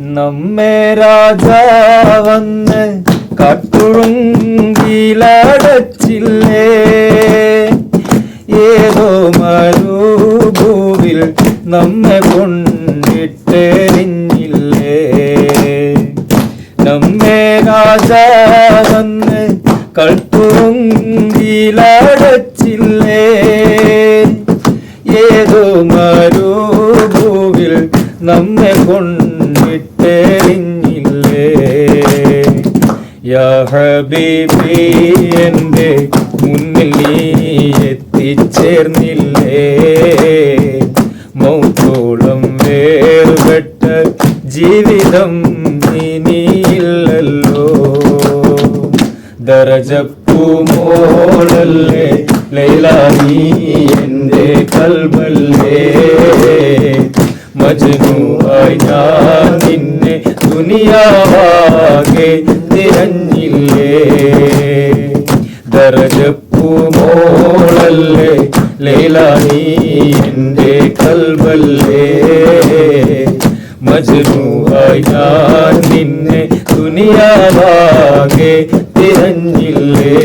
നമ്മെ രാജാവന്ന് കട്ടുഴുങ്കിലടച്ചില്ലേ? ഏതോ മരുഭൂവിൽ നമ്മെ കൊണ്ടിട്ടെറിഞ്ഞില്ലേ? നമ്മെ രാജാവന്ന് കട്ടുറുങ്കിലടച്ചില്ലേ ഏതോ മരുഭൂവിൽ നമ്മെ കൊണ്ടിട്ടെറിഞ്ഞില്ലേ യാ ഹബീബി എന്റെ മുന്നിൽ നീ എത്തിച്ചേർന്നില്ലേ? മൗത്തോളം വേറുപെട്ട ജീവിതം ഇനിയില്ലല്ലോ. ദരജപ്പൂമോളല്ലേ ലൈല നീ എന്റെ കൽബല്ലേ. മജ്നുവായി ഞാൻ നിന്നെ ദുനിയാവാകെ തിരഞ്ഞില്ലേ ദരജപ്പൂമോളല്ലേ ലൈല നീ എന്റെ കൽവല്ലേ? മജ്നുവായി ഞാൻ നിന്നെ ദുനിയാവാകെ തിരഞ്ഞില്ലേ